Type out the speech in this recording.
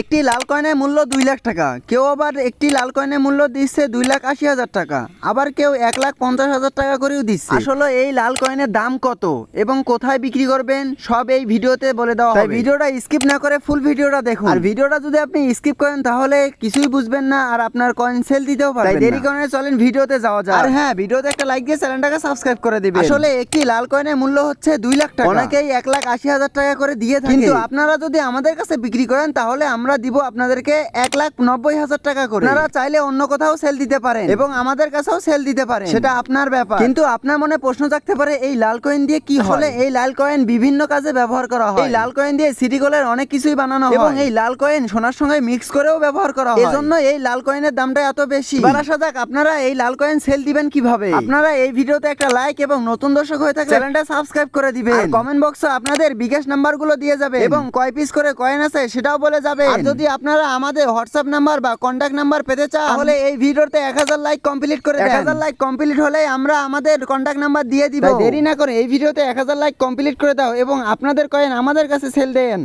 একটি লাল কয়েনের মূল্য দুই লাখ টাকা। কেউ আবার একটি লাল কয়েনের মূল্য দিচ্ছে দুই লাখ আশি হাজার টাকা। আবার কেউ এক লাখ পঞ্চাশ হাজার টাকা করেও দিচ্ছে। আসলে এই লাল কয়েনের দাম কত এবং কোথায় বিক্রি করবেন সব এই ভিডিওতে বলে দেওয়া হবে। ভিডিওটা স্কিপ না করে ফুল ভিডিওটা দেখুন। আর ভিডিওটা যদি আপনি স্কিপ করেন তাহলে কিছুই বুঝবেন না আর আপনার কয়েন সেল দিতেও পারবেন দেরি করে চলেন ভিডিওতে যাওয়া যায় আর হ্যাঁ ভিডিওতে একটা লাইক দিয়ে চ্যানেলটাকে সাবস্ক্রাইব করে দিবেন। আসলে একটি লাল কয়েনের মূল্য হচ্ছে দুই লাখ টাকা। অনেকেই এক লাখ আশি হাজার টাকা করে দিয়ে থাকে। কিন্তু আপনারা যদি আমাদের কাছে বিক্রি করেন তাহলে আমরা দিব আপনাদেরকে এক লাখ নব্বই হাজার টাকা করে। আপনারা চাইলে অন্য কোথাও সেল দিতে পারেন এবং আমাদের কাছেও সেল দিতে পারেন। সেটা আপনার ব্যাপার। কিন্তু আপনার মনে প্রশ্ন থাকতে পারে এই লাল কয়েন দিয়ে কি হলে এই লাল কয়েন বিভিন্ন কাজে ব্যবহার করা হয়। এই লাল কয়েন দিয়ে সিটি গোলের অনেক কিছুই বানানো হয়। এবং এই লাল কয়েন সোনার সঙ্গে মিক্স করেও ব্যবহার করা হয়। এজন্য এই লাল কয়েনের দামটা এত বেশি। এবার আসা যাক আপনারা এই লাল কয়েন সেল দিবেন কীভাবে? আপনারা এই ভিডিওতে একটা লাইক এবং নতুন দর্শক হয়ে থাকলে চ্যানেলটা সাবস্ক্রাইব করে দিবেন। কমেন্ট বক্সে আপনাদের বিকাশ নাম্বারগুলো দিয়ে যাবে এবং কয় পিস করে কয়েন আছে সেটাও বলে যাবে আর যদি আপনারা আমাদের হোয়াটসঅ্যাপ নাম্বার বা কন্ট্যাক্ট নাম্বার পেতে চান তাহলে এই ভিডিওতে এক হাজার লাইক কমপ্লিট করে এক হাজার লাইক কমপ্লিট হলে আমরা আমাদের কন্ট্যাক্ট নাম্বার দিয়ে দিব। দেরি না করে এই ভিডিওতে এক হাজার লাইক কমপ্লিট করে দাও এবং আপনাদের কয়েন আমাদের কাছে সেল দেন।